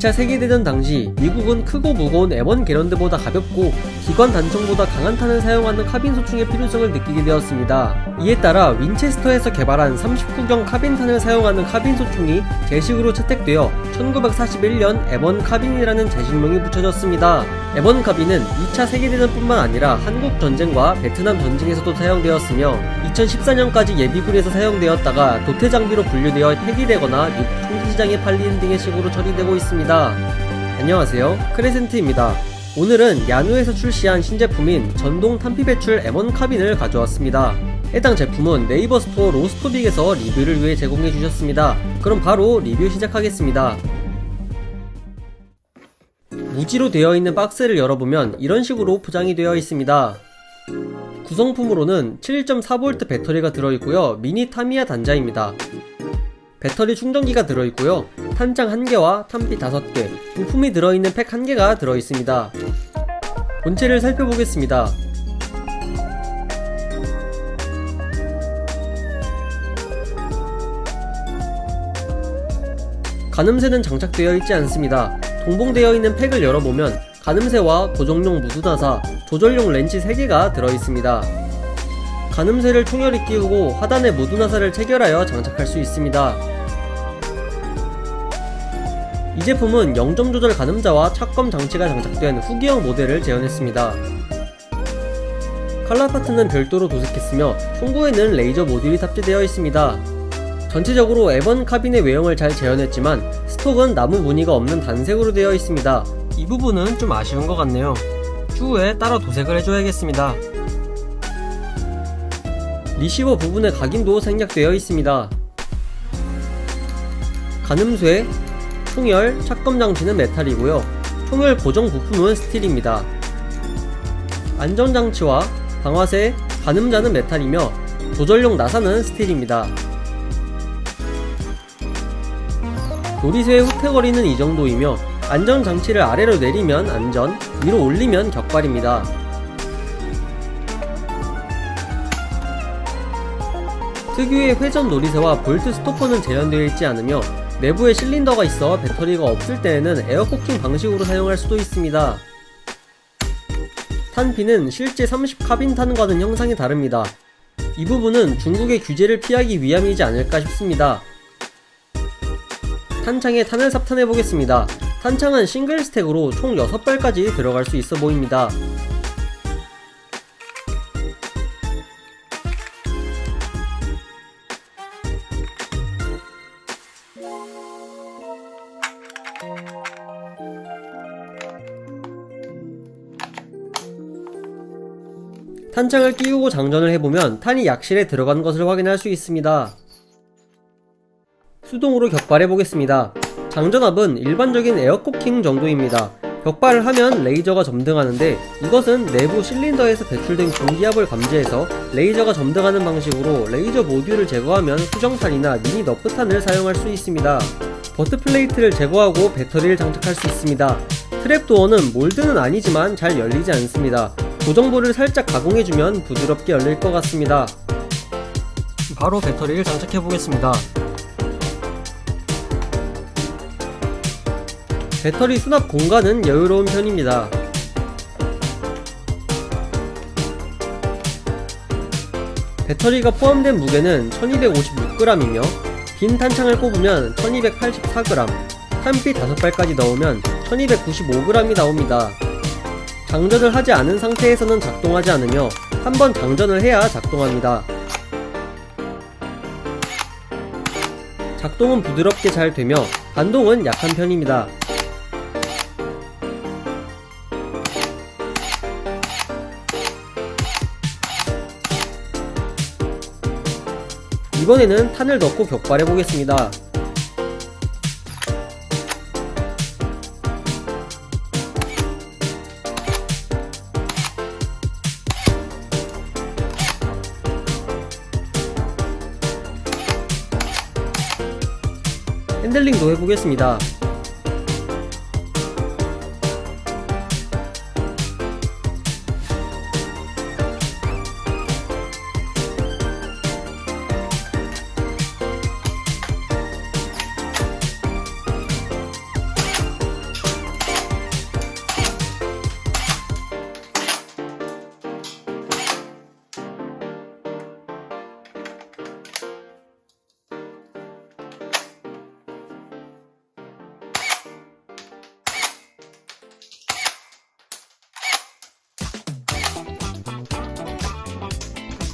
2차 세계대전 당시 미국은 크고 무거운 M1 게런드보다 가볍고 기관 단총보다 강한 탄을 사용하는 카빈 소총의 필요성을 느끼게 되었습니다. 이에 따라 윈체스터에서 개발한 39경 카빈탄을 사용하는 카빈 소총이 제식으로 채택되어 1941년 M1 카빈이라는 제식명이 붙여졌습니다. M1 카빈은 2차 세계대전뿐만 아니라 한국 전쟁과 베트남 전쟁에서도 사용되었으며 2014년까지 예비군에서 사용되었다가 도태 장비로 분류되어 폐기되거나 미국 총기 시장에 팔리는 등의 식으로 처리되고 있습니다. 안녕하세요. 크레센트입니다. 오늘은 야누에서 출시한 신제품인 전동 탄피 배출 M1 카빈을 가져왔습니다. 해당 제품은 네이버 스토어 로스토빅에서 리뷰를 위해 제공해 주셨습니다. 그럼 바로 리뷰 시작하겠습니다. 무지로 되어 있는 박스를 열어보면 이런 식으로 포장이 되어 있습니다. 구성품으로는 7.4V 배터리가 들어있고요. 미니 타미야 단자입니다. 배터리 충전기가 들어있고요. 탄창 1개와 탄피 5개, 부품이 들어있는 팩 1개가 들어있습니다. 본체를 살펴보겠습니다. 가늠쇠는 장착되어 있지 않습니다. 동봉되어 있는 팩을 열어보면 가늠쇠와 고정용 무드나사, 조절용 렌치 3개가 들어있습니다. 가늠쇠를 총열이 끼우고 하단에 무드나사를 체결하여 장착할 수 있습니다. 이 제품은 0점 조절 가늠자와 착검 장치가 장착된 후기형 모델을 재현했습니다. 칼라 파트는 별도로 도색했으며 총구에는 레이저 모듈이 탑재되어 있습니다. 전체적으로 에번 카빈의 외형을 잘 재현했지만 스톡은 나무 무늬가 없는 단색으로 되어 있습니다. 이 부분은 좀 아쉬운 것 같네요. 추후에 따로 도색을 해줘야겠습니다. 리시버 부분의 각인도 생략되어 있습니다. 가늠쇠, 총열, 착검 장치는 메탈이고요. 총열 고정 부품은 스틸입니다. 안전장치와 방화쇠, 가늠자는 메탈이며 조절용 나사는 스틸입니다. 놀이쇠의 후퇴거리는 이 정도이며 안전장치를 아래로 내리면 안전, 위로 올리면 격발입니다. 특유의 회전 놀이쇠와 볼트 스토퍼는 재현되어 있지 않으며 내부에 실린더가 있어 배터리가 없을 때에는 에어코킹 방식으로 사용할 수도 있습니다. 탄피는 실제 30 카빈 탄과는 형상이 다릅니다. 이 부분은 중국의 규제를 피하기 위함이지 않을까 싶습니다. 탄창에 탄을 삽탄해 보겠습니다. 탄창은 싱글 스택으로 총 6발까지 들어갈 수 있어 보입니다. 탄창을 끼우고 장전을 해보면 탄이 약실에 들어간 것을 확인할 수 있습니다. 수동으로 격발해 보겠습니다. 장전압은 일반적인 에어코킹 정도입니다. 격발을 하면 레이저가 점등하는데 이것은 내부 실린더에서 배출된 공기압을 감지해서 레이저가 점등하는 방식으로 레이저 모듈을 제거하면 수정탄이나 미니 너프탄을 사용할 수 있습니다. 버트 플레이트를 제거하고 배터리를 장착할 수 있습니다. 트랩도어는 몰드는 아니지만 잘 열리지 않습니다. 고정부를 살짝 가공해주면 부드럽게 열릴 것 같습니다. 바로 배터리를 장착해 보겠습니다. 배터리 수납 공간은 여유로운 편입니다. 배터리가 포함된 무게는 1256g이며 빈 탄창을 꼽으면 1284g, 탄피 5발까지 넣으면 1295g이 나옵니다. 장전을 하지 않은 상태에서는 작동하지 않으며 한 번 장전을 해야 작동합니다. 작동은 부드럽게 잘 되며 반동은 약한 편입니다. 이번에는 탄을 넣고 격발해 보겠습니다. 핸들링도 해보겠습니다.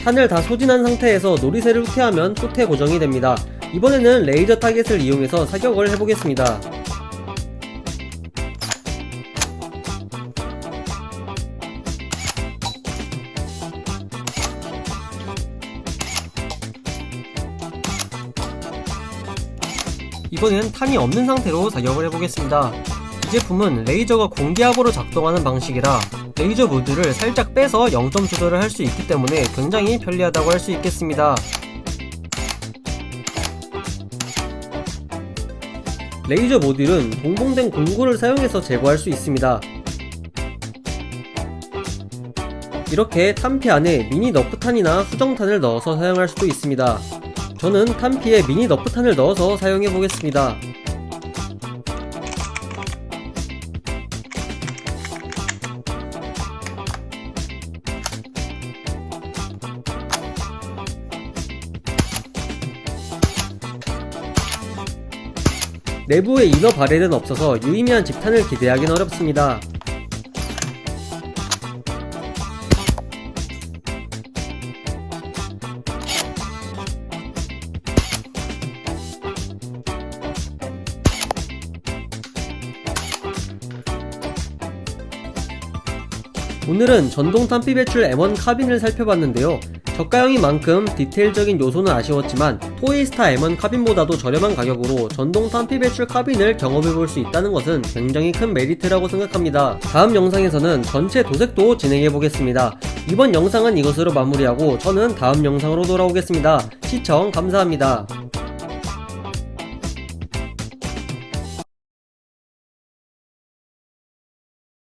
탄을 다 소진한 상태에서 노리쇠를 후퇴하면 후퇴 고정이 됩니다. 이번에는 레이저 타겟을 이용해서 사격을 해보겠습니다. 이번엔 탄이 없는 상태로 사격을 해보겠습니다. 이 제품은 레이저가 공기압으로 작동하는 방식이라 레이저 무드를 살짝 빼서 0점 조절을 할 수 있기 때문에 굉장히 편리하다고 할 수 있겠습니다. 레이저 모듈은 동봉된 공구를 사용해서 제거할 수 있습니다. 이렇게 탄피 안에 미니 너프탄이나 수정탄을 넣어서 사용할 수도 있습니다. 저는 탄피에 미니 너프탄을 넣어서 사용해 보겠습니다. 내부에 이너 바렐은 없어서 유의미한 집탄을 기대하기는 어렵습니다. 오늘은 전동 탄피 배출 M1 카빈을 살펴봤는데요. 저가형인 만큼 디테일적인 요소는 아쉬웠지만 토이스타 M1 카빈보다도 저렴한 가격으로 전동 탄피 배출 카빈을 경험해볼 수 있다는 것은 굉장히 큰 메리트라고 생각합니다. 다음 영상에서는 전체 도색도 진행해보겠습니다. 이번 영상은 이것으로 마무리하고 저는 다음 영상으로 돌아오겠습니다. 시청 감사합니다.